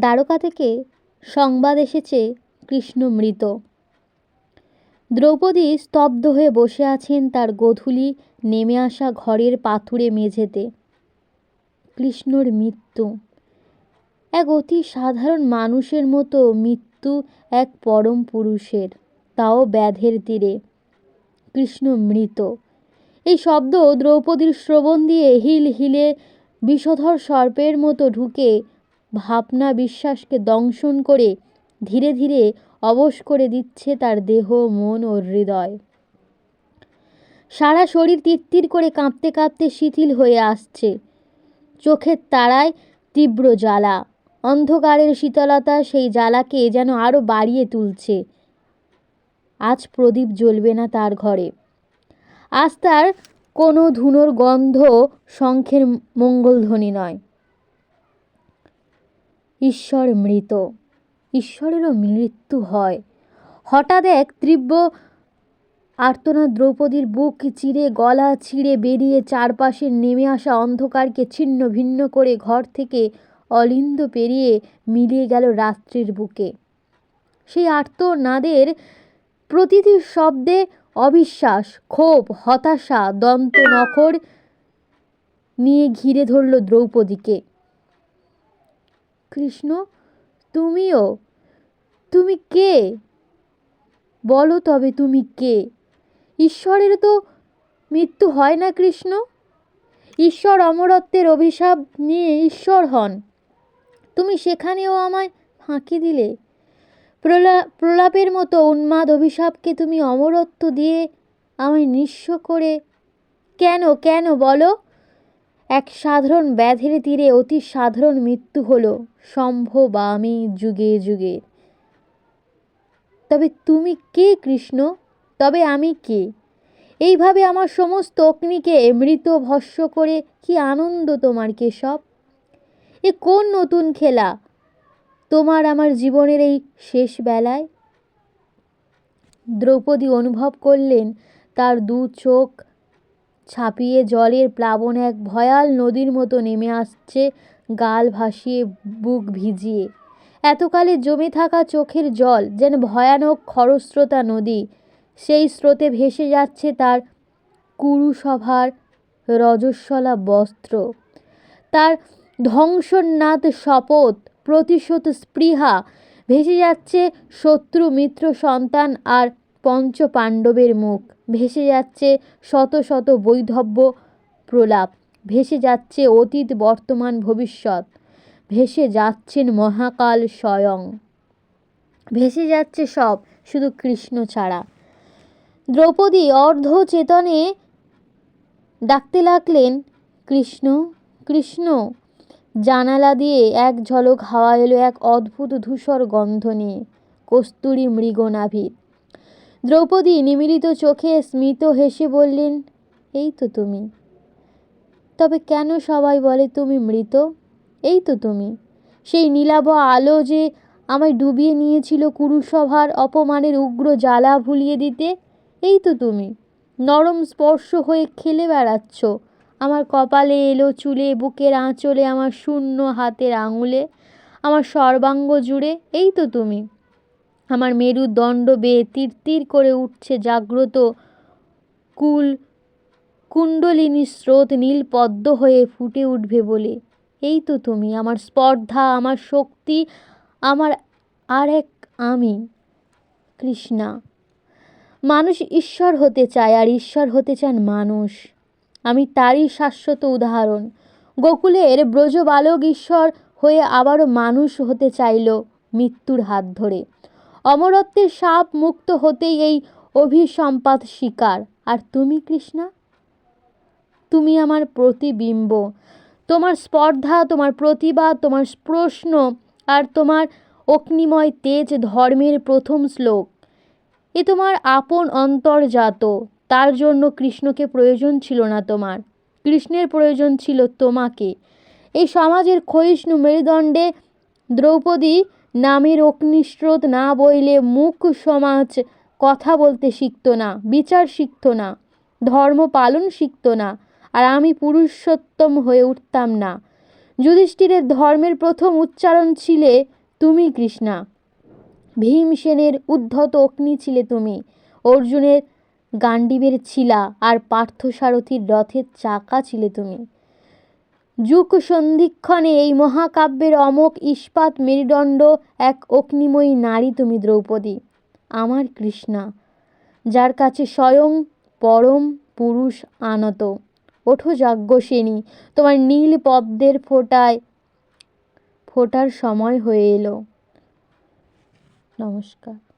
দ্বারকা থেকে সংবাদ এসেছে কৃষ্ণ মৃত। দ্রৌপদী স্তব্ধ হয়ে বসে আছেন তার গোধূলি নেমে আসা ঘরের পাথুরে মেঝেতে। কৃষ্ণর মৃত্যু। এক অতি সাধারণ মানুষের মতো মৃত্যু এক পরম পুরুষের, তাও ব্যাধের তীরে। কৃষ্ণ মৃত। এই শব্দ দ্রৌপদীর শ্রবণ দিয়ে হিল হিলে বিষধর সর্পের মতো ঢুকে ভাবনা বিশ্বাসকে দংশন করে ধীরে ধীরে অবশ করে দিচ্ছে তার দেহ, মন ও হৃদয়। সারা শরীর তিরতির করে কাঁপতে কাঁপতে শিথিল হয়ে আসছে। চোখের তারায় তীব্র জ্বালা। অন্ধকারের শীতলতা সেই জ্বালাকে যেন আরও বাড়িয়ে তুলছে। আজ প্রদীপ জ্বলবে না তার ঘরে। আজ তার কোনো ধুনোর গন্ধ শঙ্খের মঙ্গলধ্বনি নয়। ঈশ্বর মৃত। ঈশ্বরেরও মৃত্যু হয়। হঠাৎ এক তীব্র আর্তনা দ্রৌপদীর বুক চিরে, গলা ছিঁড়ে বেরিয়ে চারপাশে নেমে আসা অন্ধকারকে ছিন্ন ভিন্ন করে ঘর থেকে অলিন্দ পেরিয়ে মিলিয়ে গেল রাত্রির বুকে। সেই আর্তনাদের প্রতিটি শব্দে অবিশ্বাস, ক্ষোভ, হতাশা, দন্ত, নখর নিয়ে ঘিরে ধরল দ্রৌপদীকে। কৃষ্ণ, তুমিও। তুমি কে? বলো তবে তুমি কে? ঈশ্বরের তো মৃত্যু হয় না কৃষ্ণ। ঈশ্বর অমরত্বের অভিশাপ নিয়ে ঈশ্বর হন। তুমি সেখানেও আমায় ফাঁকি দিলে। প্রলা, প্রলাপের মতো উন্মাদ অভিশাপকে তুমি অমরত্ব দিয়ে আমায় নিঃস্ব করে। কেন কেন বলো? এক সাধারণ ব্যাধির তীরে অতি সাধারণ মৃত্যু হলো। সম্ভব আমি যুগে যুগে। তবে তুমি কে কৃষ্ণ? তবে আমি কে? এইভাবে আমার সমস্ত অগ্নিকে মৃত ভস্য করে কি আনন্দ তোমার কেশব? এ কোন নতুন খেলা? তোমার আমার জীবনের এই শেষ বেলায়? দ্রৌপদী অনুভব করলেন, তার দু চোখ ছাপিয়ে জলের প্লাবন এক ভয়াল নদীর মতো নেমে আসছে, গাল ভাসিয়ে, বুক ভিজিয়ে। এতকালে জমে থাকা চোখের জল যেন ভয়ানক খরস্রোতা নদী। সেই স্রোতে ভেসে যাচ্ছে তার কুরুসভার রজস্বলা বস্ত্র। তার ধ্বংসনাদ শপথ, প্রতিশোধ স্পৃহা, ভেসে যাচ্ছে শত্রু মিত্র সন্তান আর পঞ্চ পাণ্ডবের মুখ। ভেসে যাচ্ছে শত শত বৈধব্য প্রলাপ। ভেসে যাচ্ছে অতীত, বর্তমান, ভবিষ্যৎ। ভেসে যাচ্ছেন মহাকাল স্বয়ং। ভেসে যাচ্ছে সব, শুধু কৃষ্ণ ছাড়া। দ্রৌপদী অর্ধ চেতনে ডাকতে লাগলেন, কৃষ্ণ কৃষ্ণ! জানালা দিয়ে এক ঝলক হাওয়া এলো এক অদ্ভুত ধূসর গন্ধ নিয়ে। কস্তুরী মৃগনাভির দ্রৌপদী নিমিলিত চোখে স্মিত হেসে বললেন, এই তো তুমি। তবে কেন সবাই বলে তুমি মৃত? এই তো তুমি। সেই নীলাভ আলো যে আমায় ডুবিয়ে নিয়েছিল কুরুসভার অপমানের উগ্র জ্বালা ভুলিয়ে দিতে, এই তো তুমি। নরম স্পর্শ হয়ে খেলে বেড়াচ্ছ। আমার কপালে এলো চুলে, বুকের আঁচলে আমার শূন্য হাতের আঙুলে, আমার সর্বাঙ্গ জুড়ে, এই তো তুমি। আমার মেরুদণ্ড বেয়ে তীর তীর করে উঠছে জাগ্রত কুল কুণ্ডলিনী স্রোত নীল পদ্ম হয়ে ফুটে উঠবে বলে। এই তো তুমি, আমার স্পর্ধা, আমার শক্তি, আমার আর এক আমি, কৃষ্ণা। মানুষ ঈশ্বর হতে চায় আর ঈশ্বর হতে চান মানুষ। আমি তারই শাশ্বত উদাহরণ। গোকুলের ব্রজ বালক ঈশ্বর হয়ে আবারও মানুষ হতে চাইল মৃত্যুর হাত ধরে। অমরত্বের সাপ মুক্ত হতেই এই অভিসম্পাত শিকার। আর তুমি, কৃষ্ণা? তুমি আমার প্রতিবিম্ব। তোমার স্পর্ধা, তোমার প্রতিভা, তোমার প্রশ্ন আর তোমার অগ্নিময় তেজ ধর্মের প্রথম শ্লোক। এ তোমার আপন অন্তর্জাত। তার জন্য কৃষ্ণকে প্রয়োজন ছিল না তোমার। কৃষ্ণের প্রয়োজন ছিল তোমাকে। এই সমাজের ক্ষয়িষ্ণু মেরুদণ্ডে দ্রৌপদী নামের অগ্নিস্রোত না বইলে মুখ সমাজ কথা বলতে শিখত না, বিচার শিখত না, ধর্ম পালন শিখত না, আর আমি পুরুষোত্তম হয়ে উঠতাম না। যুধিষ্ঠিরের ধর্মের প্রথম উচ্চারণ ছিলে, তুমি কৃষ্ণা। ভীমসেনের উদ্ধত অগ্নি ছিলে তুমি, অর্জুনের গান্ডীবের ছিলা, আর পার্থসারথীর রথের চাকা ছিলে তুমি। যুগ সন্ধিক্ষণে এই মহাকাব্যের অমোক ইস্পাত মেরুদণ্ড এক অগ্নিময়ী নারী তুমি দ্রৌপদী, আমার কৃষ্ণা, যার কাছে স্বয়ং পরম পুরুষ আনত। ওঠো যাজ্ঞ যাজ্ঞসেনী তোমার নীল পদ্মের ফোটায়, ফোটার সময় হয়ে এলো। নমস্কার।